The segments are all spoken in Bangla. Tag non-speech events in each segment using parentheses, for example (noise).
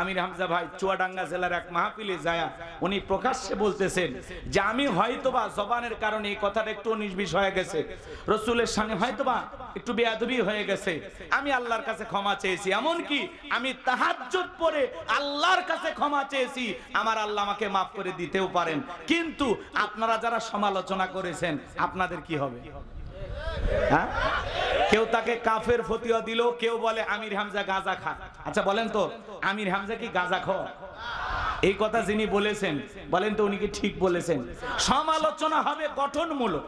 আমির হামজা ভাই চুয়াডাঙ্গা জেলার এক মাহফিলে যায়া, উনি প্রকাশ্যে বলতেছেন যে আমি হয়তোবা জবানের কারণে এই কথাটা একটু নির্বিষ হয়ে গেছে। রসুলের সামনে হয়তোবা একটু বেয়াদবি হয়ে গেছে। আমি আল্লাহর কাছে ক্ষমা চেয়েছি। এমন কি আমি তাহাজ্জুদ পরে আল্লাহর কাছে ক্ষমা চেয়েছি। আমার আল্লাহ আমাকে মাফ করে দিতেও পারেন। কিন্তু আপনারা যারা সমালোচনা করেছেন, আপনাদের কি হবে? হ্যাঁ? কেউ তাকে কাফের ফতিয়া দিল, কেউ বলে, আমির হামজা গাঁজা খা। আচ্ছা বলেন তো, আমির হামজা কি গাঁজা খ এই কথা যিনি বলেছেন, বলেন তো উনি কি ঠিক বলেছেন? সমালোচনা হবে গঠনমূলক।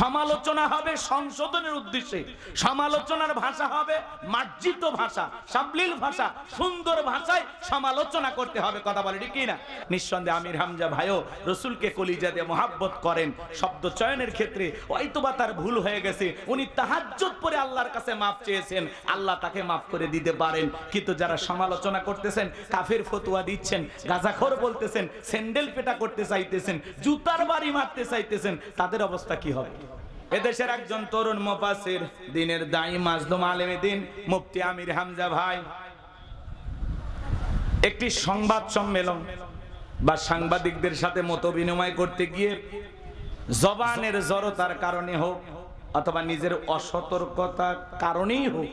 সমালোচনা হবে সংশোধনের উদ্দেশ্যে। সমালোচনার ভাষা হবে মার্জিত ভাষা, সাবলীল ভাষা, সুন্দর ভাষায় সমালোচনা করতে হবে, কথা বলে, ঠিক না নিঃসন্দেহে আমির হামজা ভাইও রসুলকে কলিজা দিয়ে মহাব্বত করেন। শব্দ চয়নের ক্ষেত্রে হয়তোবা তার ভুল হয়ে গেছে। উনি তাহাজ্জুদ পরে আল্লাহর কাছে মাফ চেয়েছেন। আল্লাহ তাকে মাফ করে দিতে পারেন। কিন্তু যারা সমালোচনা করতেছেন, কাফের ফতুয়া দিচ্ছেন, গাজাখোর বলতেছেন, স্যান্ডেল পেটা করতে চাইতেছেন, জুতার বাড়ি মারতে চাইতেছেন, তাদের অবস্থা কি হবে? এদেশের একজন তরুণ মোফাসির দিনের দায়ী মাজলুম আলেমে দিন মুফতি আমির হামজা ভাই। একটি সংবাদ সম্মেলন বা সাংবাদিকদের সাথে মত বিনিময় করতে গিয়ে জবানের জড়তার কারণে হোক অথবা নিজের অসতর্কতার কারণেই হোক,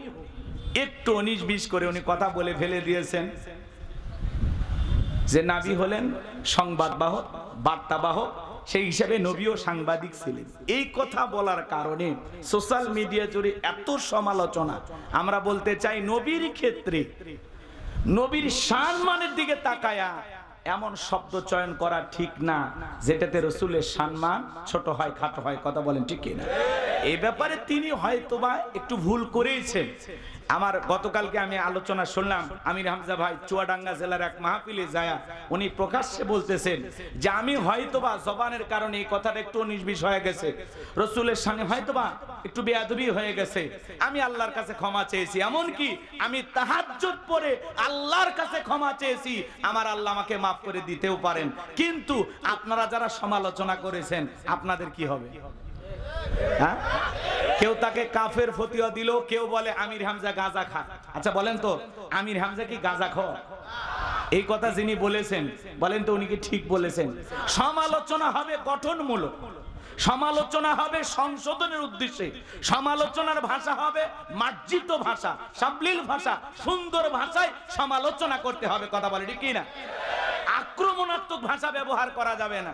একটু উনিশ বিশ করে উনি কথা বলে ফেলে দিয়েছেন যে নাবি হলেন সংবাদবাহক, বার্তাবাহক সেই হিসাবে নবীও সাংবাদিক ছিলেন। এই কথা বলার কারণে সোশ্যাল মিডিয়া জুড়ে এত সমালোচনা। আমরা বলতে চাই নবীর ক্ষেত্রে, নবীর সম্মানের দিকে তাকায়া এমন শব্দ চয়ন করা ঠিক না, যেটাতে রসুলের সম্মান ছোট হয়, খাটো হয়, কথা বলেন ঠিক না এই ব্যাপারে তিনি হয়তোবা একটু ভুল করেইছেন। আমার গতকালকে আমি আলোচনা শুনলাম, আমির হামজা ভাই চুয়াডাঙ্গা জেলার এক মাহফিলে যায়া উনি প্রকাশ্যে বলতেছেন যে আমি হয়তোবা জবানের কারণে এই কথাটা একটু নির্বিষ হয়ে গেছে। রসুলের সামনে হয়তোবা একটু বেয়াদবি হয়ে গেছে। আমি আল্লাহর কাছে ক্ষমা চেয়েছি। এমন কি আমি তাহাজ্জুদ পরে আল্লাহর কাছে ক্ষমা চেয়েছি। আমার আল্লাহ আমাকে মাফ করে দিতেও পারেন। কিন্তু আপনারা যারা সমালোচনা করেছেন, আপনাদের কি হবে? হ্যাঁ? কেউ তাকে কাফের ফতিয়া দিল, কেউ বলে, আমির হামজা গাঁজা খা। আচ্ছা বলেন তো, আমির হামজা কি গাঁজা খ এই কথা যিনি বলেছেন, বলেন তো উনি কি ঠিক বলেছেন? সমালোচনা হবে গঠনমূলক। সমালোচনা হবে সংশোধনের উদ্দেশ্যে। সমালোচনার ভাষা হবে মার্জিত ভাষা, সাবলীল ভাষা, সুন্দর ভাষায় সমালোচনা করতে হবে। কথা বলে ঠিক কি না আক্রমণাত্মক ভাষা ব্যবহার করা যাবে না।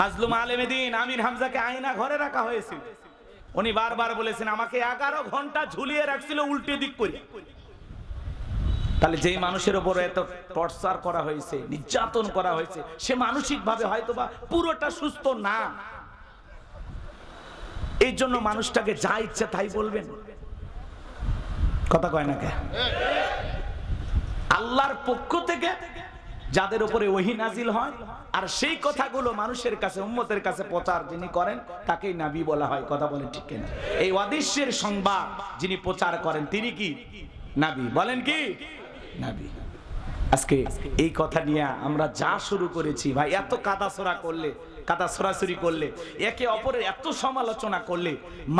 মাজলুম আলেমেদিন আমির হামজাকে আয়না ঘরে রাখা হয়েছিল। উনি বারবার বলেছেন, আমাকে এগারো ঘণ্টা ঝুলিয়ে রাখছিল উল্টে দিক করে তাহলে যেই মানুষের উপরে এত টর্চার করা হয়েছে, নির্যাতন করা হয়েছে, সে মানসিক ভাবে হয়তো বা পুরোটা সুস্থ না। এই জন্য মানুষটাকে যা ইচ্ছা তাই বলবেন। কথা কয় না কে? আল্লাহর পক্ষ থেকে যাদের উপরে ওহি নাজিল হয়, আর সেই কথাগুলো মানুষের কাছে, উম্মতের কাছে প্রচার যিনি করেন, তাকেই নাবি বলা হয়, কথা বলে ঠিক কিনা। এই অদৃশ্যের সংবাদ যিনি প্রচার করেন, তিনি কি? নাবি। বলেন কি? নাবি। আজকে এই কথা নিয়ে আমরা যা শুরু করেছি, ভাই, এত কাদাছড়া করলে কাদা সরাসরি করলে, একে অপরের এত সমালোচনা করলে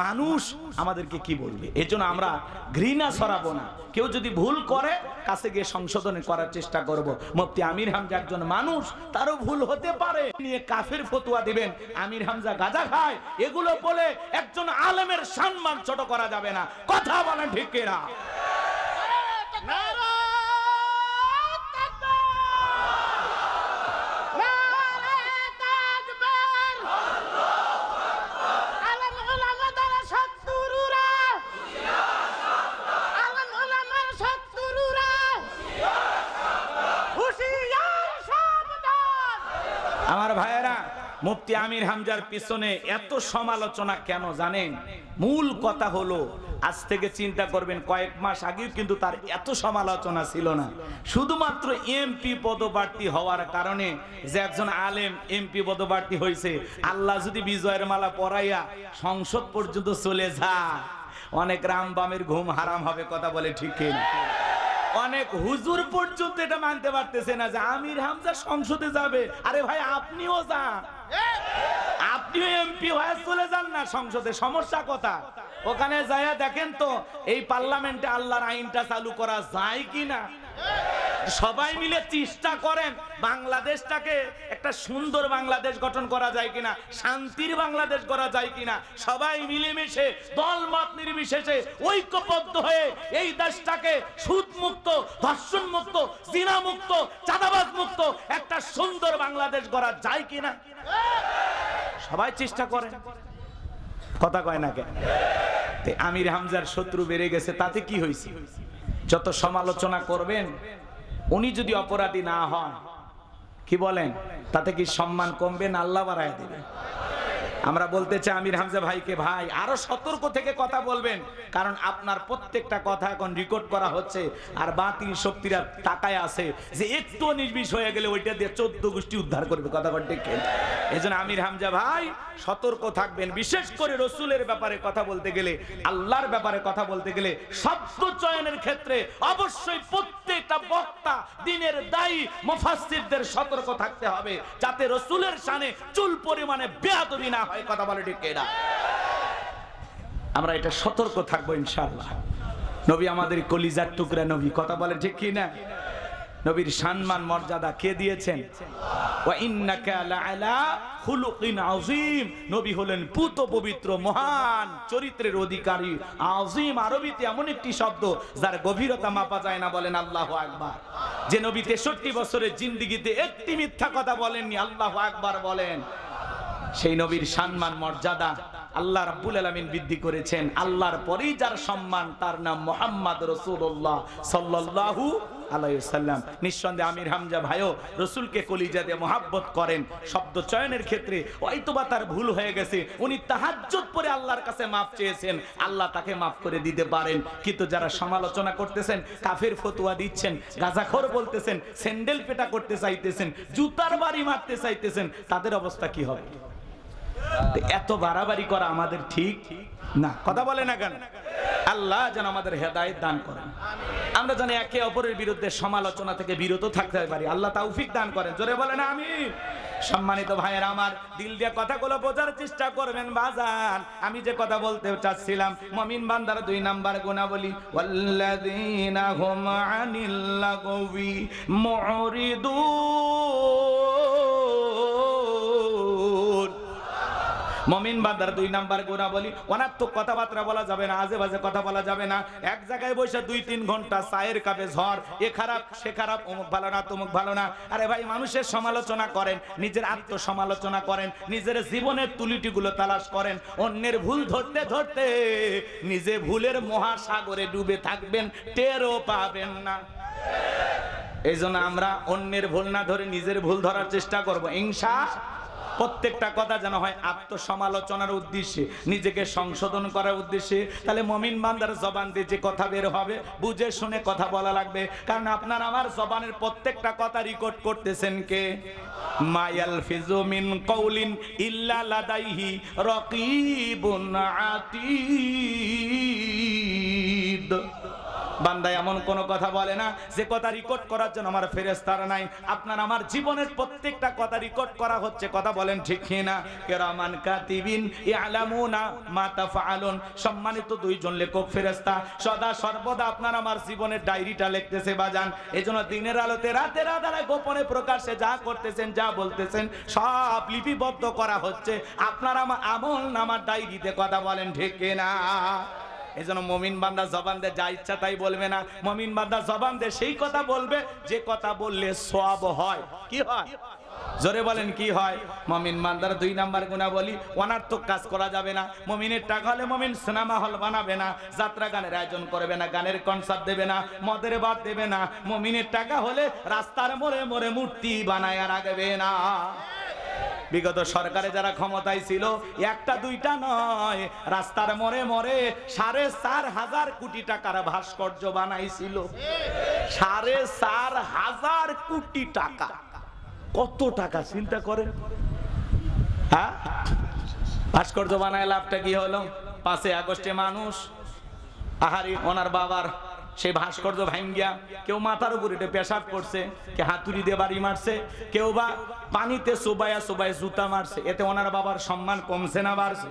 মানুষ আমাদেরকে কি বলবে? এজন্য আমরা ঘৃণা ছড়াবো না। কেউ যদি ভুল করে, কাছে গিয়ে সংশোধন করার চেষ্টা করব। মুফতি আমির হামজা একজন মানুষ, তারও ভুল হতে পারে। নিয়ে কাফের ফতুয়া দিবেন, আমির হামজা গাজা খায়, এগুলো বলে একজন আলেমের সম্মান ছোট করা যাবে না। কথা বলেন ঠিক কিনা? মুফতি আমির হামজার পিছনে এত সমালোচনা কেন জানেন? মূল কথা হলো, আজ থেকে চিন্তা করবেন, কয়েক মাস আগেও কিন্তু তার এত সমালোচনা ছিল না। শুধুমাত্র এমপি পদপ্রার্থী হওয়ার কারণে যে একজন আলেম এমপি পদপ্রার্থী হয়েছে, আল্লাহ যদি বিজয়ের মালা পরাইয়া সংসদ পর্যন্ত চলে যায়। অনেক রাম বামের ঘুম হারাম হবে কথা বলে ঠিক? অনেক হুজুর পর্যন্ত এটা মানতে পারতেছে না যে আমির হামজা সংসদে যাবে। আরে ভাই, আপনিও যান। আইনটা চালু করা যায় কি সবাই মিলে চেষ্টা করেন বাংলাদেশটাকে একটা সুন্দর বাংলাদেশ গঠন করা যায় কিনা, শান্তির বাংলাদেশ করা যায় কিনা। সবাই মিলেমিশে দল মত নির্বিশেষে ঐক্যবদ্ধ হয়ে এই দেশটাকে সুদ মুক্ত ধর্ষণ মুক্ত জিনা মুক্ত চাঁদাবাজ মুক্ত একটা সুন্দর বাংলাদেশ করা যায় কিনা? সবাই চেষ্টা করে। কথা কয় না তে আমির হামজার শত্রু বেড়ে গেছে, তাতে কি হয়েছে? যত সমালোচনা করবেন, উনি যদি অপরাধী না হন, কি বলেন? তাতে কি সম্মান কমবে না আল্লাহ বাড়ায় দেবে? আমরা বলতে চাই, আমির হামজা ভাইকে, ভাই, আরও সতর্ক থেকে কথা বলবেন, কারণ আপনার প্রত্যেকটা কথা এখন রেকর্ড করা হচ্ছে আর বাতিল শক্তিরা তাকায় আছে যে একটু নির্বিষ হয়ে গেলে ওইটা দিয়ে চোদ্দ গোষ্ঠী উদ্ধার করবে। কথা বলতে এই জন্য আমির হামজা ভাই, সতর্ক থাকবেন। বিশেষ করে রসুলের ব্যাপারে কথা বলতে গেলে, আল্লাহর ব্যাপারে কথা বলতে গেলে শব্দ চয়নের ক্ষেত্রে অবশ্যই প্রত্যেকটা বক্তা, দিনের দায়ী মুফাসসিরদের সতর্ক থাকতে হবে, যাতে রসুলের সানে চুল পরিমাণে বেয়াদবি না হয়। কথা বলে ঠিক আমরা এটা সতর্ক থাকব ইনশাআল্লাহ। নবী আমাদের কলিজার টুকরা নবী, কথা বলে ঠিক কি না নবীর সম্মান, মর্যাদা কে দিয়েছেন? নবী হলেন পুত পবিত্র, মহান, চরিত্রের অধিকারী। আযীম আরবিতে এমন একটি শব্দ, যার গভীরতা মাপা যায় না বলেন আল্লাহু আকবার। যে নবী 63 বছরের জিন্দেগিতে একটি মিথ্যা কথা বলেননি, আল্লাহু আকবার বলেন। সেই নবীর সম্মান, মর্যাদা আল্লাহ রাব্বুল আলামিন বৃদ্ধি করেছেন। আল্লাহর পরেই যার সম্মান, তার নাম মোহাম্মদ রসুল্লাহ সাল্লাল্লাহু আলাইহি সাল্লাম নিঃসন্দেহে আমির হামজা ভাইও রসুলকে কলিজা দিয়ে মহাব্বত করেন। শব্দ চয়নের ক্ষেত্রে হয়তোবা তার ভুল হয়ে গেছে। উনি তাহাজ্জুদ পরে আল্লাহর কাছে মাফ চেয়েছেন। আল্লাহ তাকে মাফ করে দিতে পারেন। কিন্তু যারা সমালোচনা করতেছেন, কাফের ফতুয়া দিচ্ছেন, গাজাখর বলতেছেন, স্যান্ডেল পেটা করতে চাইতেছেন, জুতার বাড়ি মারতে চাইতেছেন, তাদের অবস্থা কি হবে? এত বাড়াবাড়ি করা আমাদের ঠিক না। কথা বলে না কেন? আল্লাহ যেন আমাদের হেদায়েত দান করেন। আমরা যেন একে অপরের বিরুদ্ধে সমালোচনা থেকে বিরত থাকতে পারি। আল্লাহ তৌফিক দান করেন। জোরে বলেন আমি সম্মানিত ভাইয়ের, আমার দিল দিয়ে কথাগুলো বোঝার চেষ্টা করবেন বাজান। আমি যে কথা বলতে চাচ্ছিলাম, মমিন বান্দার দুই নাম্বার গুণাবলী, ওয়াল্লাযীনা মমিন বান্দার দুই নাম্বার গোনা বলি অনাত্মক কথাবার্তা বলা যাবে না আজে বাজে কথা বলা যাবে না। এক জায়গায় বসে দুই তিন ঘণ্টা চায়ের কাপে ঝড়, এ খারাপ, সে খারাপ, অমুক ভালো না, তমুক ভালো না। আরে ভাই, মানুষের সমালোচনা করেন, নিজের আত্মসমালোচনা করেন, নিজের জীবনের তুলিটিগুলো তালাশ করেন, অন্যের ভুল ধরতে ধরতে নিজে ভুলের মহাসাগরে ডুবে থাকবেন, টেরও পাবেন না। এই আমরা অন্যের ভুল না ধরে নিজের ভুল ধরার চেষ্টা করব। ইনশা প্রত্যেকটা কথা যেন হয় আত্মসমালোচনার উদ্দেশ্যে, নিজেকে সংশোধন করার উদ্দেশ্যে। তাহলে মমিন বান্দার জবান দিয়ে যে কথা বের হবে, বুঝে শুনে কথা বলা লাগবে। কারণ আপনার আমার জবানের প্রত্যেকটা কথা রেকর্ড করতেছেন কে? মায়াল ফিজুমিন কৌলিন ইল্লা লাদাইহি রকিবুন আতীদ। বান্দা এমন কোন কথা বলে না, যে কথা রেকর্ড করার জন্য আমার ফেরেস্তার নাই। আপনার আমার জীবনের প্রত্যেকটা কথা রেকর্ড করা হচ্ছে, কথা বলেন ঠিক না কেরামান কাতিবিন ইয়ালামুনা মা তাফআলুন। সম্মানিত দুইজন লেখক ফেরেস্তা সদা সর্বদা আপনার আমার জীবনের ডায়েরিটা লিখতেছে বাজান। এজন্য দিনের আলোতে, রাতের আধারে গোপনে প্রকাশে যা করতেছেন, যা বলতেছেন, সব লিপিবদ্ধ করা হচ্ছে। আপনার আমার আমল নামার ডায়েরিতে কথা বলেন ঠিক না এই জন্য মমিন বান্দা জবান দে, যা ইচ্ছা তাই বলবে না। মমিন বান্দা জবান দে, সেই কথা বলবে, যে কথা বললে সব হয়। কি হয়? জোরে বলেন, কি হয়? মমিন মান্দার দুই নাম্বার গুণা বলি অনার্থক কাজ করা যাবে না। মমিনের টাকা হলে মমিন সিনেমা হল বানাবে না, যাত্রা গানের আয়োজন করবে না, গানের কনসার্ট দেবে না, মদের বাদ দেবে না। মমিনের টাকা হলে রাস্তার মোড়ে মোড়ে মূর্তি বানায় রাখবে না। বিগত সরকারে যারা ক্ষমতায় ছিল, একটা দুইটা নয়। রাস্তার মোড়ে মরে সাড়ে চার হাজার কোটি টাকার ভাস্কর্য বানাইছিল। সাড়ে চার হাজার কোটি টাকা। কত টাকা, চিন্তা করেন? হ্যাঁ? ভাস্কর্য বানায় লাভটা কি হলো? পাঁচে আগস্টে মানুষ, আহারি, ওনার বাবার সেই ভাস্কর্য ভাঙ্গিয়া কেউ মাথার উপর এটা পেশাব করছে, কে হাতুড়ি দিয়ে বাড়ি মারছে, কেউ বা পানিতে সোবায়া সোবায় জুতা মারছে, এতে ওনার বাবার সম্মান কমছে না বাড়ছে।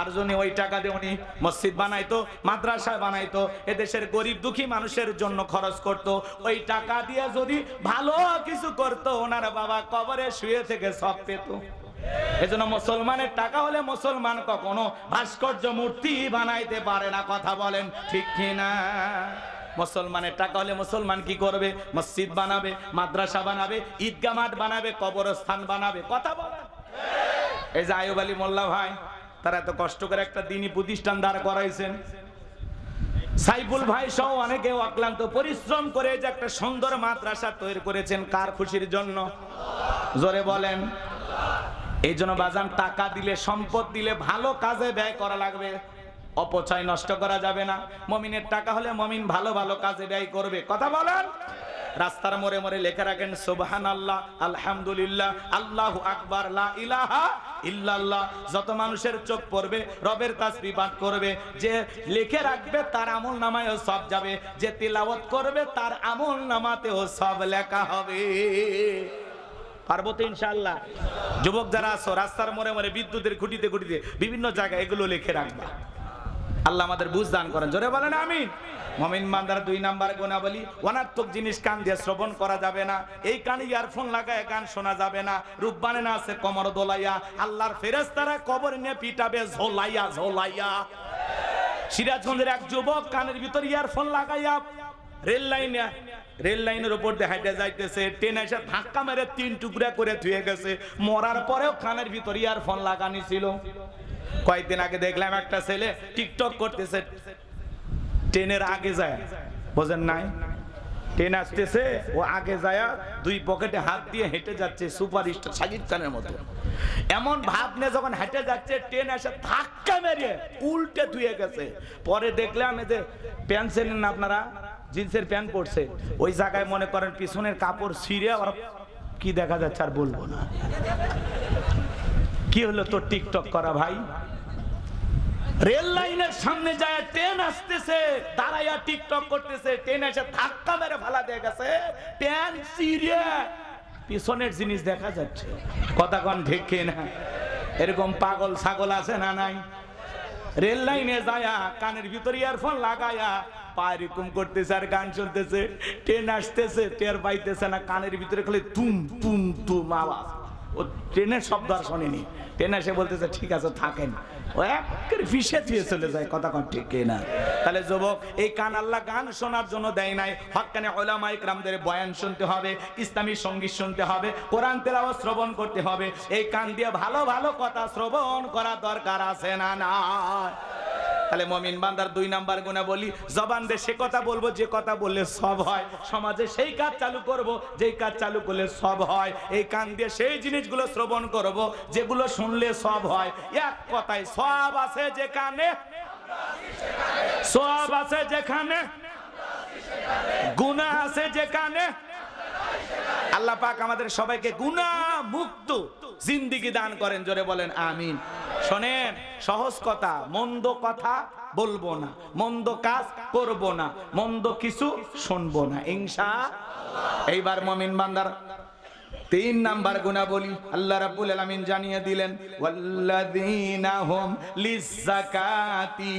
আর যদি ওই টাকা দিয়ে উনি মসজিদ বানাইতো, মাদ্রাসা বানাইতো, এদেশের গরিব দুঃখী মানুষের জন্য খরচ করত, ওই টাকা দিয়ে যদি ভালো কিছু করতো, ওনার বাবা কবরে শুয়ে থেকে সব পেত। এজন্য মুসলমানের টাকা হলে মুসলমান কখনো ভাস্কর্য মূর্তি বানাইতে পারে না, কথা বলেন ঠিক কিনা? মুসলমানের টাকা হলে মুসলমান কি করবে? মসজিদ বানাবে, মাদ্রাসা বানাবে ঈদগা মাঠ বানাবে, কবরস্থান বানাবে, কথা বলেন। এই যে আয়ুব আলী মোল্লা ভাই, তারা এত কষ্ট করে একটা দিনই প্রতিষ্ঠান দাঁড় করাইছেন। সাইফুল ভাই সহ অনেকে অক্লান্ত পরিশ্রম করে যে একটা সুন্দর মাদ্রাসা তৈরি করেছেন, কার খুশির জন্য? জোরে বলেন। এই জন্য বাজান, টাকা দিলে, সম্পদ দিলে ভালো কাজে ব্যয় করা লাগবে। অপচয় নষ্ট করা যাবে না। মমিনের টাকা হলে মমিন ভালো ভালো কাজে ব্যয় করবে। কথা বলেন? রাস্তার মোড়ে মোড়ে লেখা রাখেন সুবহান আল্লাহ আলহামদুলিল্লাহ, আল্লাহ আকবার ইলাহা ইল্লাল্লাহ। যত মানুষের চোখ পড়বে, রবের তাসবিহ পাঠ করবে, যে লিখে রাখবে, তার আমল নামায়ও সব যাবে। যে তিলাওয়াত করবে, তার আমল নামাতেও সব লেখা হবে। পারব তো ইনশাল্লাহ যুবক যারা আছো, রাস্তার মোড়ে মোড়ে বিদ্যুতের খুঁটিতে খুঁটিতে বিভিন্ন জায়গায় এগুলো লিখে রাখবা। আল্লাহ আমাদের বুঝ দান করেন। জোরে বলেন আমি মমিন মান্দার দুই নাম্বার গুণাবলী, অনার্থক জিনিস কান দিয়ে শ্রবণ করা যাবে না। এই কানে ইয়ারফোন লাগায় গান শোনা যাবে না। রূপবানে না আছে কমর দোলাইয়া। আল্লাহর ফেরেস্তারা কবর নিয়ে পিটাবে ঝোলাইয়া ঝোলাইয়া। সিরাজগঞ্জের এক যুবক কানের ভিতর ইয়ারফোন লাগাইয়া রেল লাইনে রেল লাইনের উপর দিয়ে হাইটে যাইতেছে। ট্রেন এসে ধাক্কা মেরে তিন টুকরা করে ধুয়ে গেছে। মরার পরেও কানের ভিতর ইয়ারফোন লাগানি ছিল। কয়েকদিন আগে দেখলাম একটা ছেলে টিকটক করতেছে। ট্রেনের আগে যায়। বোঝেন নাই? ট্রেন আসতেছে, ও আগে যায়, দুই পকেটে হাত দিয়ে হেঁটে যাচ্ছে সুপার স্টার সাজিদ খানের মতো। এমন ভাব নিয়ে যখন হেঁটে যাচ্ছে, ট্রেন এসে ধাক্কা মেরে উল্টে ধুয়ে গেছে। পরে দেখলাম এই যে প্যান্ট ছিলেন না আপনারা। জিন্সের প্যান্ট পরছে। ওই জায়গায় মনে করেন পিছনের কাপড় ছিঁড়ে আবার কি দেখা যাচ্ছে আর বলব না। কি হলো তোর টিকটক করা ভাই? রেল লাইনের সামনে যায়, ট্রেন আসতেছে, দাঁড়াইয়া টিকটক করতেছে, ট্রেন এসে ধাক্কা মেরে ফালা দিয়ে গেছে, ট্রেন সিরিয়া পিছনের জিনিস দেখা যাচ্ছে। কথা কন ঠিক না এরকম পাগল ছাগল আছে না নাই? রেল লাইনে যায়া, কানের ভিতরে ইয়ারফোন লাগায়া করতেছে আর গান ট্রেন আসতেছে, টের পাইতেছে না, কানের ভিতরে খালি তুম তুম তুম আওয়াজ। ও ট্রেনের শব্দ আর শোনেনি। ট্রেন এসে বলতেছে, ঠিক আছে, থাকেন। ও একের ফিসে চলে যায়, কথা কন ঠিক না তাহলে যুবক, এই কান আল্লাহ গান শোনার জন্য দেয় নাই। হকানে ওলামা ইকরামদের বয়ান শুনতে হবে, ইসলামী সংগীত শুনতে হবে, কোরআন তেলাওয়াত শ্রবণ করতে হবে। এই কান দিয়ে ভালো ভালো কথা শ্রবণ করা দরকার আছে না না তাহলে মমিন বান্দার দুই নাম্বার গুণা বলি জবান দিয়ে সে কথা বলব, যে কথা বললে সব হয়। সমাজে সেই কাজ চালু করব, যেই কাজ চালু করলে সব হয়। এই কান দিয়ে সেই জিনিসগুলো শ্রবণ করব, যেগুলো শুনলে সব হয়। এক কথায়, সব আছে যেখানে, সব আছে যেখানে গুণা আছে যেখানে। আল্লাহ পাক আমাদের সবাইকে গুণা মুক্ত জিন্দিগি দান করেন, জোরে বলেন, আমিন। শোনেন, সহজ কথা, মন্দ কথা বলব না, মন্দ কাজ করব না, মন্দ কিছু শুনব না, ইনশা এইবার মমিন বান্দার তিন নাম্বার গুণা বলি আল্লাহ রাব্বুল আলামিন জানিয়ে দিলেন, ওয়াল্লাযীনা হুম লিযাকাতি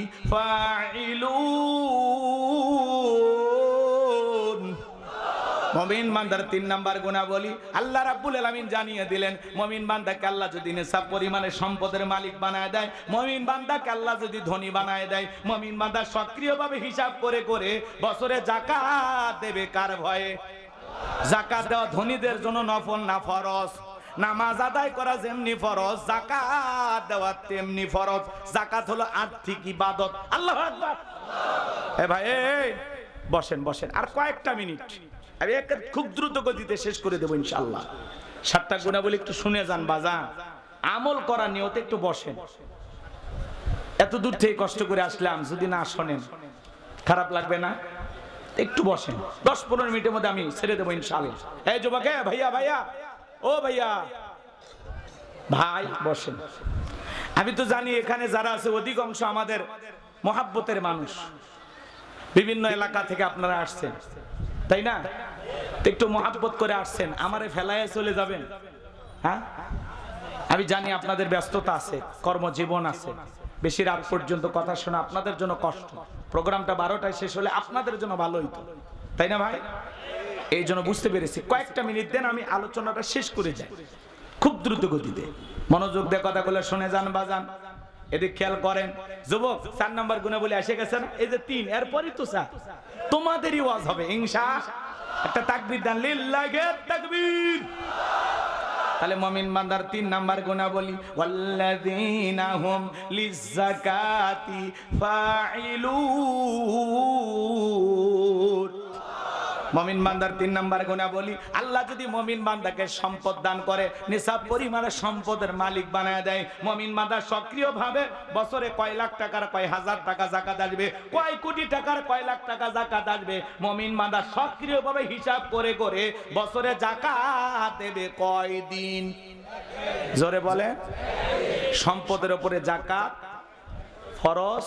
মমিন বান্দার তিন নাম্বার গুণা বলি আল্লাহ রাব্বুল আলামিন জানিয়ে দিলেন, মমিন বান্দাকে আল্লাহ যদি নেশাব পরিমাণে সম্পদের মালিক বানায় দেয়, মমিন বান্দাকে আল্লাহ যদি ধনী বানায় দেয়, মমিন বান্দা সক্রিয়ভাবে হিসাব করে করে বছরে জাকাত দেবে কার ভয়ে? জাকাত দেওয়া ধনীদের জন্য নফল না ফরজ? নামাজ আদায় করা যেমনি ফরজ, জাকাত দেওয়া তেমনি ফরজ। জাকাত হলো আর্থিক ইবাদত। আল্লাহ আকবার। এ ভাই বসেন বসেন। আর কয়েকটা মিনিট। আমি একটা খুব দ্রুত গতিতে শেষ করে দেবো ইনশাল্লাহ সাতটা গুণা বলে একটু শুনে যান বাজান আমল করার নিয়তে একটু বসেন। এত দূর থেকে কষ্ট করে আসলাম, যদি না শোনেন, খারাপ লাগবে না? একটু বসেন। দশ পনেরো মিনিটের মধ্যে আমি ছেড়ে দেবো ইনশাল্লাহ ভাইয়া ভাইয়া। ও ভাইয়া। ভাই, বসেন। আমি তো জানি এখানে যারা আছে, অধিকাংশ আমাদের মহাব্বতের মানুষ। বিভিন্ন এলাকা থেকে আপনারা আসছেন। তাই না? একটু মহাব্বত করে আসছেন, আমারে ফেলায় চলে যাবেন। হ্যাঁ? আমি জানি আপনাদের ব্যস্ততা আছে, কর্মজীবন আছে। বেশি রাত পর্যন্ত কথা শোনা আপনাদের জন্য কষ্ট। প্রোগ্রামটা বারোটায় শেষ হলে আপনাদের জন্য ভালো হইতো। তাই না ভাই? এই জন্য বুঝতে পেরেছি। কয়েকটা মিনিট দেন, আমি আলোচনাটা শেষ করে যাই। খুব দ্রুত গতিতে। মনোযোগ দিয়ে কথাগুলো শুনে যান, বাজান। এদিক খেয়াল করেন। যুবক, চার নাম্বার গুণে বলে এসে গেছেন। এই যে তিন, এরপরই তো স্যার তোমাদেরই ওয়াজ হবে, ইনশা একটা তাকবির দান, লিল্লাহে তাকবীর। তাহলে মমিন বান্দার তিন নাম্বার গুণা বলি ওয়াল্লাযীনা হুম লিযাকাতি ফাইলুন মমিন বান্দার তিন নাম্বার গুণা বলি আল্লাহ যদি মমিন বান্দাকে সম্পদ দান করে, নিসাব পরিমাণে সম্পদের মালিক বানায় দেয়। মমিন বান্দা সক্রিয় ভাবে বছরে কয় লাখ টাকার, কয় হাজার টাকা জাকাত আসবে, কয় কোটি টাকার, কয় লাখ টাকা জাকাত আসবে। মমিন বান্দা সক্রিয় ভাবে হিসাব করে করে বছরে জাকাত দেবে কয় দিন? জোরে বলে। সম্পদের উপরে জাকাত, ফরজ,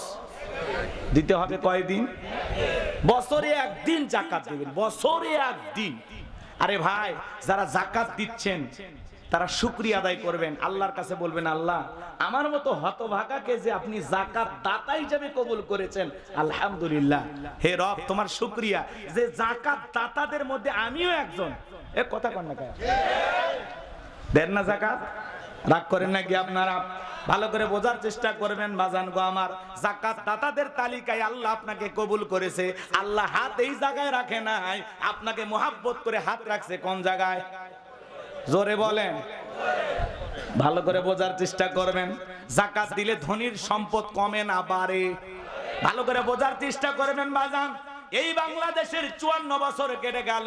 দিতে হবে কয়দিন বছরে একদিন জাকাত দেবেন, বছরে একদিন। আরে ভাই, যারা জাকাত দিচ্ছেন, তারা শুক্রিয়া আদায় করবেন। আল্লাহর কাছে বলবেন, আল্লাহ, আমার মতো হতভাগাকে যে আপনি জাকাত দাতা হিসেবে কবুল করেছেন, আলহামদুলিল্লাহ। হে রব, তোমার শুক্রিয়া। যে জাকাত দাতাদের মধ্যে আমিও একজন। এ কথা কন না দেন না জাকাত? রাগ করেন নাকি আপনারা? ভালো করে বোঝার চেষ্টা করবেন, বাজান গো আমার। জাকাত দাতাদের তালিকায় আল্লাহ আপনাকে কবুল করেছে। আল্লাহ হাত এই জায়গায় রাখে নাই। আপনাকে মোহাব্বত করে হাত রাখছে কোন জায়গায়? জোরে বলেন। ভালো করে বোঝার চেষ্টা করবেন। জাকাত দিলে ধনির সম্পদ কমে না বাড়ে। ভালো করে বোঝার চেষ্টা করবেন, বাজান। এই বাংলাদেশের চুয়ান্ন বছর কেটে গেল।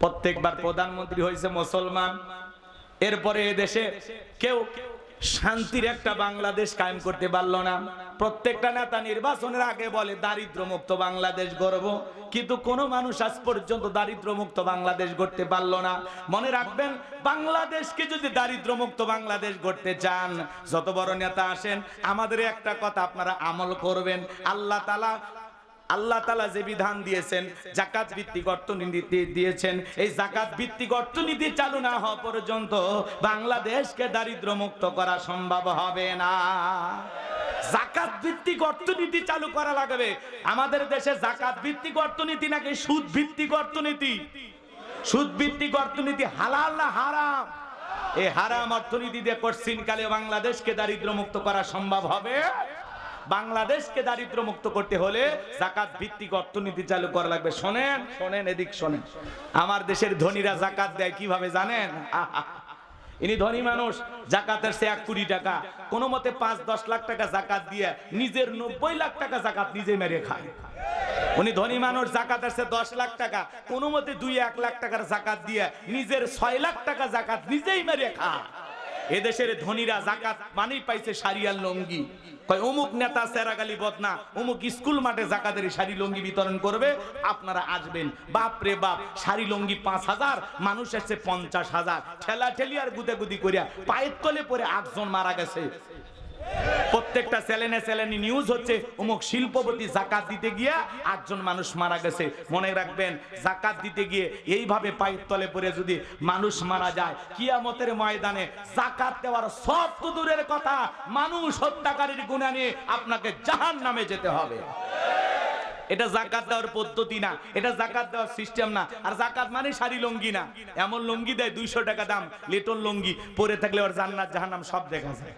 প্রত্যেকবার প্রধানমন্ত্রী হয়েছে মুসলমান। এরপরে দেশে কেউ শান্তির একটা বাংলাদেশ কায়েম করতে পারল না। প্রত্যেকটা নেতা নির্বাচনের আগে বলে দারিদ্র মুক্ত বাংলাদেশ গড়ব। কিন্তু কোনো মানুষ আজ পর্যন্ত দারিদ্র মুক্ত বাংলাদেশ গড়তে পারল না। মনে রাখবেন, বাংলাদেশকে যদি দারিদ্র মুক্ত বাংলাদেশ গড়তে চান, যত বড় নেতা আসেন, আমাদের একটা কথা আপনারা আমল করবেন। আল্লাহ তালা আল্লাহ তালা যে বিধান দিয়েছেন জাকাত ভিত্তিক অর্থনীতি দিয়েছেন, এই জাকাত ভিত্তিক অর্থনীতি চালু না হওয়া পর্যন্ত বাংলাদেশকে দারিদ্র মুক্ত করা সম্ভব হবে না। জাকাত ভিত্তিক অর্থনীতি চালু করা লাগবে। আমাদের দেশে জাকাত ভিত্তিক অর্থনীতি নাকি সুদ ভিত্তিক অর্থনীতি? সুদ ভিত্তিক অর্থনীতি হালাল না হারাম? এই হারাম অর্থনীতি দিয়ে কঠিন কালে বাংলাদেশকে দারিদ্র মুক্ত করা সম্ভব হবে? বাংলাদেশকে দারিদ্র মুক্ত করতে হলে জাকাত ভিত্তিক অর্থনীতি চালু করা লাগবে। শোনেন শোনেন এদিক, শোনেন। আমার দেশের ধনীরা জাকাত দেয় কীভাবে জানেন? (laughs) ইনি ধনী মানুষ, জাকাতের সে এক কোটি টাকা। কোনো মতে পাঁচ, দশ লাখ টাকা জাকাত দিয়ে নিজের নব্বই লাখ টাকা জাকাত নিজে মেরে খায়। উনি ধনী মানুষ জাকাত আসছে দশ লাখ টাকা। কোনো মতে দুই, এক লাখ টাকার জাকাত দিয়ে নিজের ছয় লাখ টাকা জাকাত নিজেই মেরে খায়। এদেশের ধনীরা জাকাত মানেই পাইছে সারিয়াল লঙ্গি। কয়, অমুক নেতা সেরাগালি বদনা, অমুক স্কুল মাঠে জাকাতের শাড়ি লঙ্গি বিতরণ করবে, আপনারা আসবেন। বাপ রে বাপ, শাড়ি লঙ্গি পাঁচ হাজার, মানুষ এসছে পঞ্চাশ হাজার। ঠেলা ঠেলি আর গুদে গুদি করিয়া পায়ের তলে পরে আটজন মারা গেছে। প্রত্যেকটা চ্যানেলে চ্যানেলে নিউজ হচ্ছে, অমুক শিল্পপতি জাকাত দিতে গিয়ে আটজন মানুষ মারা গেছে। মনে রাখবেন, জাকাত দিতে গিয়ে এইভাবে পায়ের তলে পড়ে যদি মানুষ মারা যায়, কিয়ামতের ময়দানে জাকাত দেওয়ার সব তো দূরের কথা। মানুষ হত্যাকারীর গুণা নিয়ে আপনাকে জাহান নামে যেতে হবে। এটা জাকাত দেওয়ার পদ্ধতি না, এটা জাকাত দেওয়ার সিস্টেম না। আর জাকাত মানে শাড়ি, লঙ্গি না। এমন লঙ্গি দেয় দুইশো টাকা দাম, লিটন লঙ্গি। পরে থাকলে ওর জান্নাত, জাহান্নাম সব দেখা যায়।